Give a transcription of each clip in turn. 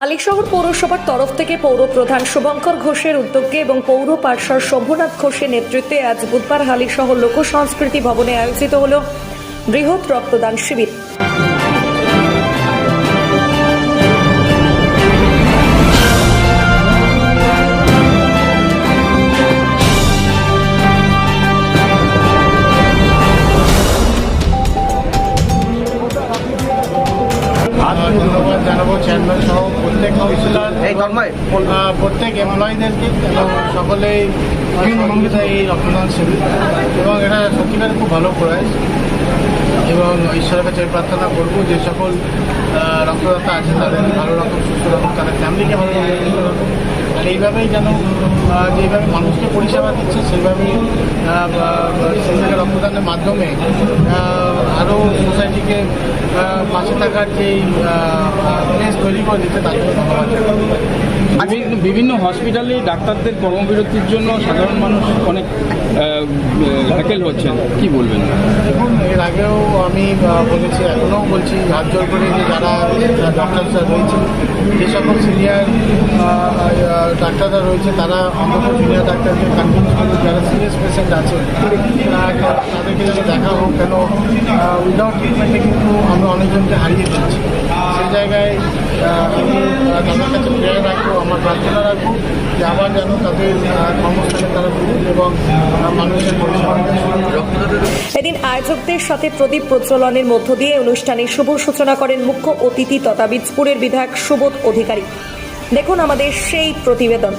আলিশহর পৌরসভার তরফ থেকে পৌর প্রধান শুভঙ্কর ঘোষের উদ্যোগে এবং পৌর পার্শ্বর শম্ভুনাথ ঘোষের নেতৃত্বে আজ বুধবার হালিশহর লোক সংস্কৃতি ভবনে আয়োজিত হল বৃহৎ রক্তদান শিবির। আহ, প্রত্যেক এমপ্লয়ীদেরকে এবং সকলেই এই রক্তদান শিবির। এবং এটা সত্যিকার খুব ভালো প্রয়াস। এবং ঈশ্বরের কাছে প্রার্থনা করব যে সকল রক্তদাতা আছে তাদের ভালো রাখুন সুস্থ রাখুন তাদের ফ্যামিলিকে ভালো আর এইভাবেই যেন যেভাবে মানুষকে পরিষেবা দিচ্ছে সেইভাবেই সেই রক্তদানের মাধ্যমে আরও সোসাইটিকে পাশে থাকার যে প্লেস তৈরি করে তার জন্য ধন্যবাদ। বিভিন্ন- বিভিন্ন হসপিটালে ডাক্তারদের কর্মবিরতির জন্য সাধারণ মানুষ অনেক হ্যাকেল হচ্ছেন কি বলবেন? দেখুন, এর আগেও আমি বলেছি, এখনও বলছি, হাত জোর করে যে যারা ডাক্তার স্যার রয়েছে যে সকল সিনিয়র ডাক্তাররা রয়েছে, তারা অন্তত জুনিয়র ডাক্তারকে কনভিন্স করে যারা সিরিয়াস পেশেন্ট আছে তাদেরকে যেন দেখা হোক কেন উইদাউট ট্রিটমেন্টে কিন্তু আমরা অনেকজনকে হারিয়ে দিচ্ছি সেই জায়গায় তাদের কাছে প্রেয়ার রাখব, আমার প্রার্থনা রাখব যে আবার যেন তাদের কর্মস্থানে তারা এবং মানুষের এদিন আয়োজকদের সাথে প্রদীপ প্রজ্বলনের মধ্য দিয়ে অনুষ্ঠানে শুভ সূচনা করেন মুখ্য অতিথি তথা বীজপুরের বিধায়ক সুবোধ অধিকারী। দেখুন আমাদের সেই প্রতিবেদন।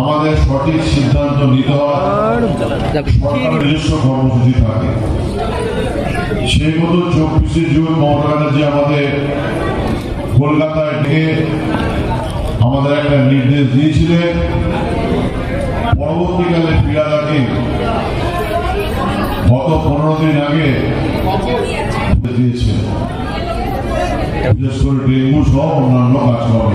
আমাদের সঠিক সিদ্ধান্ত নিতে হয়। সরকারের নিজস্ব সেই মতো চব্বিশে জুন মমতা আমাদের কলকাতায় ডেকে আমাদের একটা নির্দেশ দিয়েছিলেন, পরবর্তীকালে ফিরাদাকে গত পনেরো দিন আগে দিয়েছে বিশেষ করে ডেঙ্গু সহ অন্যান্য কাজকর্ম।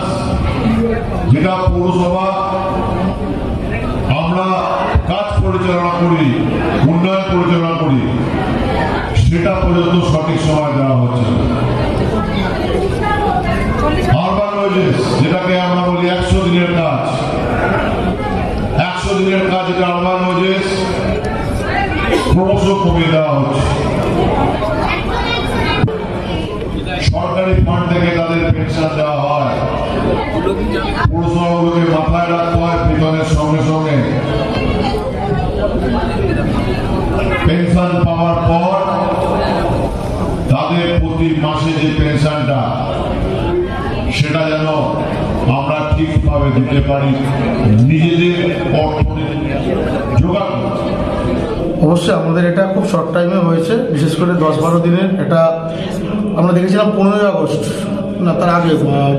যেটা পৌরসভা, আমরা কাজ পরিচালনা করি, উন্নয়ন পরিচালনা করি, সেটা পর্যন্ত সঠিক সময় দেওয়া হচ্ছে যেটাকে আমরা বলি একশো দিনের কাজ। একশো দিনের কাজ যেটা আরবান ক্রমশ কমিয়ে দেওয়া হচ্ছে। সরকারি ফান্ড থেকে তাদের পেনশন দেওয়া হয়। পৌরসভাগুলোকে মাথায় রাখতে হয় বেতনের সঙ্গে সঙ্গে। পেনশন পাওয়ার পর তাদের প্রতি মাসে যে পেনশনটা, সেটা যেন আমরা ঠিকভাবে দিতে পারি, নিজেদের জোগাড় অবশ্যই আমাদের এটা খুব শর্ট টাইমে হয়েছে, বিশেষ করে দশ বারো দিনের এটা আমরা দেখেছিলাম পনেরোই আগস্ট। না তার আগে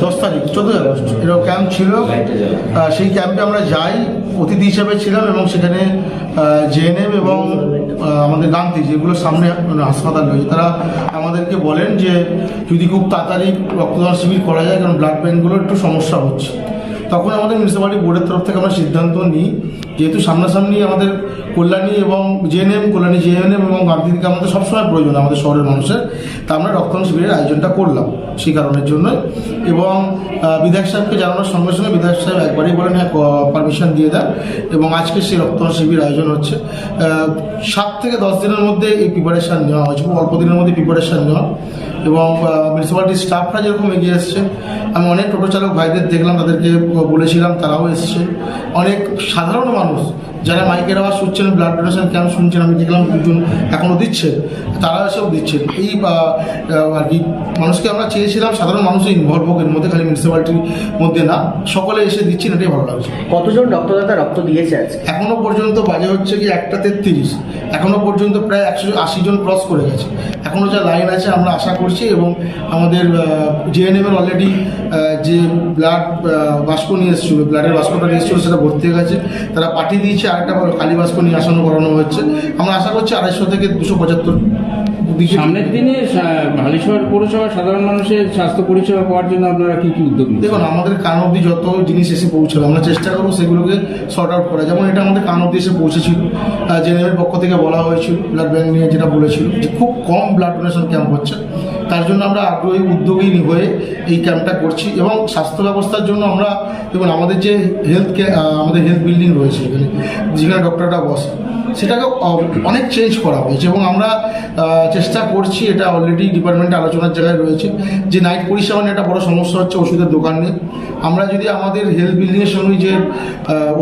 দশ তারিখ চোদ্দোই আগস্ট এরকম ক্যাম্প ছিল। সেই ক্যাম্পে আমরা যাই অতিথি হিসেবে ছিলাম এবং সেখানে জেএনএম এবং আমাদের গান্ধী যেগুলো সামনে মানে হাসপাতাল রয়েছে তারা আমাদেরকে বলেন যে যদি খুব তাড়াতাড়ি রক্তদান শিবির করা যায় কারণ ব্লাড ব্যাঙ্কগুলোর একটু সমস্যা হচ্ছে। তখন আমাদের মিউনিসিপ্যালিটি বোর্ডের তরফ থেকে আমরা সিদ্ধান্ত নিই যেহেতু সামনাসামনি আমাদের কল্যাণী এবং জেএনএম কল্যাণী জেএনএম এবং গান্ধীকে আমাদের সবসময় প্রয়োজন আমাদের শহরের মানুষের। তা আমরা রক্তদান শিবিরের আয়োজনটা করলাম সেই কারণের জন্য এবং বিধায়ক সাহেবকে জানানোর সঙ্গে সঙ্গে বিধায়ক সাহেব একবারই বলেন হ্যাঁ পারমিশন দিয়ে দেন। এবং আজকে সেই রক্তদান শিবির আয়োজন হচ্ছে। সাত থেকে দশ দিনের মধ্যে এই প্রিপারেশান নেওয়া হয়েছে, অল্প দিনের মধ্যে প্রিপারেশান নেওয়া। এবং মিউনিসিপ্যালিটির স্টাফরা যেরকম এগিয়ে এসছে, আমি অনেক টোটো চালক ভাইদের দেখলাম, তাদেরকে বলেছিলাম, তারাও এসছে। অনেক সাধারণ মানুষ যারা মাইকের আওয়াজ শুনছেন ব্লাড ডোনেশন ক্যাম্প শুনছেন আমি দেখলাম দুজন এখনও দিচ্ছেন তারা এসেও দিচ্ছেন এই আর কি মানুষকে আমরা চেয়েছিলাম সাধারণ মানুষই ইনভলভ হোক এর মধ্যে খালি মিউনিসিপ্যালিটির মধ্যে না সকলে এসে দিচ্ছেন এটাই ভালো লাগছে। কতজন রক্তদাতা রক্ত দিয়েছে আজকে? এখনও পর্যন্ত বাজে হচ্ছে কি একটা তেত্রিশ এখনও পর্যন্ত প্রায় একশো আশি জন ক্রস করে গেছে। এখনও যা লাইন আছে আমরা আশা করছি এবং আমাদের জেএনএম এর অলরেডি যে ব্লাড বাষ্প নিয়ে এসেছিল ব্লাডের বাষ্পটা নিয়ে এসেছিল সেটা ভর্তি হয়ে গেছে তারা পাঠিয়ে দিয়েছে। আরেকটা বাষ্প নিয়ে আসানো করানো হচ্ছে। আমরা আশা করছি আড়াইশো থেকে দুশো পঁচাত্তর সামনের দিনে হালিশহর পৌরসভার সাধারণ মানুষের স্বাস্থ্য পরিষেবা পাওয়ার জন্য আপনারা কি কি উদ্যোগ দেখুন আমাদের কান অব্দি যত জিনিস এসে পৌঁছাবে আমরা চেষ্টা করব সেগুলোকে শর্ট আউট করা যেমন এটা আমাদের কান অব্দি এসে পৌঁছেছিল জেনারেল পক্ষ থেকে বলা হয়েছিল ব্লাড ব্যাঙ্ক নিয়ে যেটা বলেছিল যে খুব কম ব্লাড ডোনেশন ক্যাম্প হচ্ছে। তার জন্য আমরা আগ্রহী, উদ্যোগী হয়ে এই ক্যাম্পটা করছি এবং স্বাস্থ্য ব্যবস্থার জন্য আমরা এবং আমাদের যে হেলথ আমাদের হেলথ বিল্ডিং রয়েছে এখানে, যেখানে ডক্টরটা বসে সেটাকে অনেক চেঞ্জ করা হয়েছে এবং আমরা চেষ্টা করছি, এটা অলরেডি ডিপার্টমেন্টে আলোচনার জায়গায় রয়েছে, যে নাইট পরিষেবা নিয়ে একটা বড় সমস্যা হচ্ছে ওষুধের দোকান নিয়ে। আমরা যদি আমাদের হেলথ বিল্ডিংয়ের সঙ্গে যে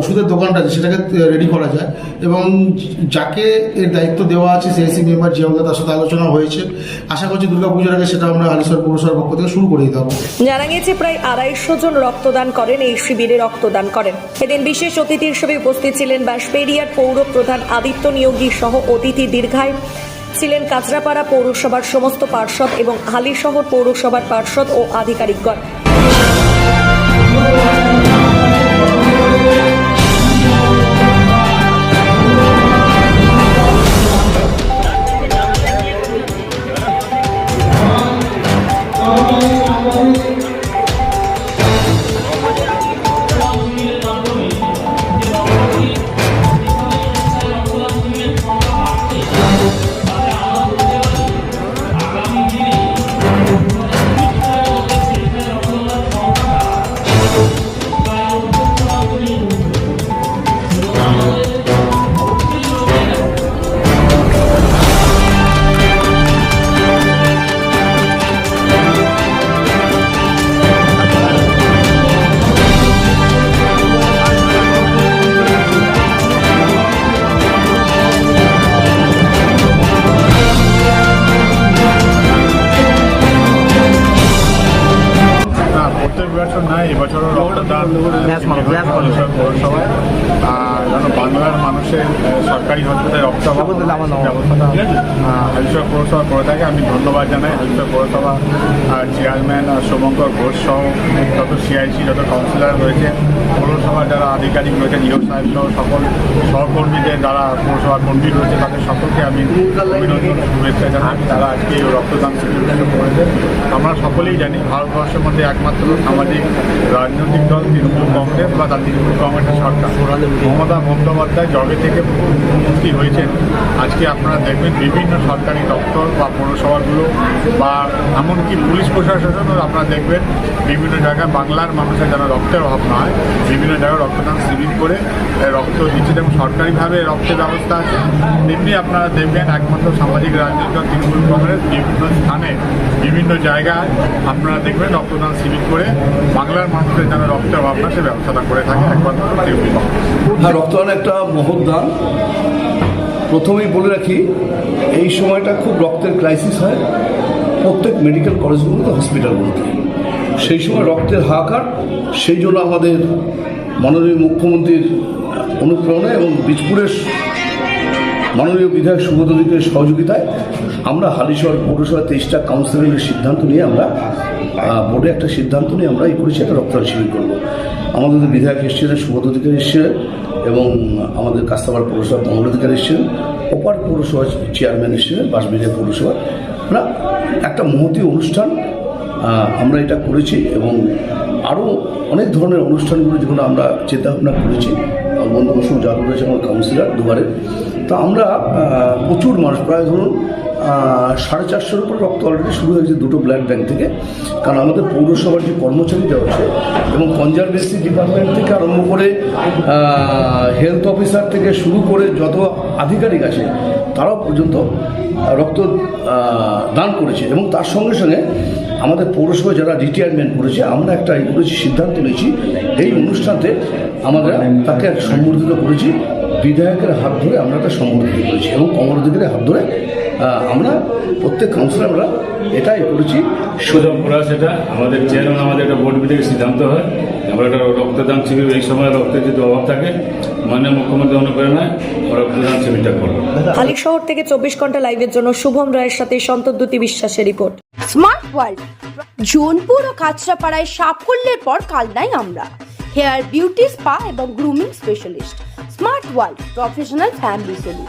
ওষুধের দোকানটা আছে, সেটাকে রেডি করা যায়। এবং যাকে এর দায়িত্ব দেওয়া আছে সিএসসি মেম্বার জিয়াউল্লাহ তার সাথে আলোচনা হয়েছে, আশা করছি দুর্গাপুজোর আগে সেটা আমরা হালিশহর পৌরসভার পক্ষ থেকে শুরু করে দিতে হবে জানা গেছে প্রায় আড়াইশো জন রক্তদান করেন, এই শিবিরে রক্তদান করেন। এদিন বিশেষ অতিথি হিসেবে উপস্থিত ছিলেন বাঁশবেড়িয়ার পৌর প্রধান আদিত্য নিয়োগী সহ অতিথি দীর্ঘায় ছিলেন কাঁচরাপাড়া পৌরসভার সমস্ত পার্ষদ এবং হালিশহর পৌরসভার পার্ষদ ও আধিকারিকগণ। আমি ধন্যবাদ জানাই হালিশহর পৌরসভা আর চেয়ারম্যান শুভঙ্কর ঘোষ সহ যত সিআইসি যত কাউন্সিলর রয়েছে, পৌরসভার যারা আধিকারিক রয়েছে নিয়োগ সাহেব সহ সকল সহকর্মীদের যারা পৌরসভা কর্মী রয়েছে, তাদের সকলকে আমি অভিনন্দন, শুভেচ্ছা জানাই তারা আজকে এই রক্তদান শিবির করেছে আমরা সকলেই জানি ভারতবর্ষের মধ্যে একমাত্র সামাজিক রাজনৈতিক দল তৃণমূল কংগ্রেস বা তার তৃণমূল কংগ্রেসের সরকার। মমতা বন্দ্যোপাধ্যায় জবে থেকে মুক্তি হয়েছেন। আজকে আপনারা দেখবেন বিভিন্ন সরকারি দপ্তর বা পৌরসভাগুলো বা এমনকি পুলিশ প্রশাসনও আপনারা দেখবেন, বিভিন্ন জায়গায় বাংলার মানুষের যেন রক্তের অভাব না হয় বিভিন্ন জায়গায় রক্তদান শিবির করে রক্ত দিচ্ছে যেমন সরকারিভাবে রক্তের ব্যবস্থা আছে। তেমনি আপনারা দেখবেন একমাত্র সামাজিক রাজনৈতিক তৃণমূল কংগ্রেস বিভিন্ন স্থানে, বিভিন্ন জায়গায় আপনারা দেখবেন রক্তদান শিবির করে বাংলার মানুষের যেন রক্তের অভাব না সে ব্যবস্থাটা করে থাকে, একমাত্র তৃণমূল কংগ্রেস। রক্তদান একটা মহৎ দান। প্রথমেই বলে রাখি, এই সময়টা খুব রক্তের ক্রাইসিস হয়। প্রত্যেক মেডিকেল কলেজগুলোতে হসপিটালগুলোতে সেই সময় রক্তের হাহাকার, সেই জন্য আমাদের মাননীয় মুখ্যমন্ত্রীর অনুপ্রেরণা এবং বীজপুরের মাননীয় বিধায়ক সুবোধ সহযোগিতায় আমরা হালিশহর পৌরসভা তেইশটা কাউন্সিলরের সিদ্ধান্ত নিয়ে আমরা বোর্ডে একটা সিদ্ধান্ত নিয়ে আমরা এই করেছি, একটা রক্তদান শিবির করব। আমাদের বিধায়ক এসেছিলেন সুবোধ অধিকার এসেছিলেন এবং আমাদের কাস্তাবার পৌরসভা কমল অধিকার এসেছিলেন ওপার পৌরসভার চেয়ারম্যান এসেছিলেন বাসবিরিয়া পৌরসভা। না একটা মহতি অনুষ্ঠান আমরা এটা করেছি এবং আরও অনেক ধরনের অনুষ্ঠানগুলো যেগুলো আমরা চিন্তা ভাবনা করেছি বন্ধুবসু জাদু রয়েছে, আমার কাউন্সিলর দুবারে। তো আমরা প্রচুর মানুষ, প্রায় ধরুন সাড়ে চারশোর উপর রক্ত অলরেডি শুরু হয়েছে দুটো ব্লাড ব্যাংক থেকে। কারণ আমাদের পৌরসভার যে কর্মচারীরা আছে এবং কনজারভেন্সি ডিপার্টমেন্ট থেকে আরম্ভ করে হেলথ অফিসার থেকে শুরু করে যত আধিকারিক আছে, তারাও পর্যন্ত রক্ত দান করেছে। এবং তার সঙ্গে সঙ্গে আমাদের পৌরসভা যারা রিটায়ারমেন্ট করেছে, আমরা একটা এই করেছি, সিদ্ধান্ত নিয়েছি, এই অনুষ্ঠানতে আমরা তাকে সম্বর্ধিত করেছি। বিধায়কের হাত ধরে আমরা একটা সম্বর্ধিত করেছি এবং কমল অধিকারের হাত ধরে আমরা প্রত্যেক কাউন্সিলর আমরা এটাই করেছি। সুযোগ করা সেটা আমাদের চেয়ারম্যান আমাদের একটা বোর্ড মিটিংয়ে সিদ্ধান্ত হয়। আমরা একটা রক্তদান শিবির এই সময় রক্তের যদি অভাব থাকে মাননীয় মুখ্যমন্ত্রী অনুপ্রেরণায় আমরা রক্তদান শিবিরটা করব হালি শহর থেকে চব্বিশ ঘণ্টা লাইভের জন্য শুভম রায়ের সাথে সন্তদ্যুতি বিশ্বাসের রিপোর্ট। স্মার্ট ওয়ার্ল্ড জোনপুর ও কাঁচরাপাড়ায় সাফল্যের পর কালনাই আমরা। হেয়ার বিউটি স্পা এবং grooming specialist smart world professional family salon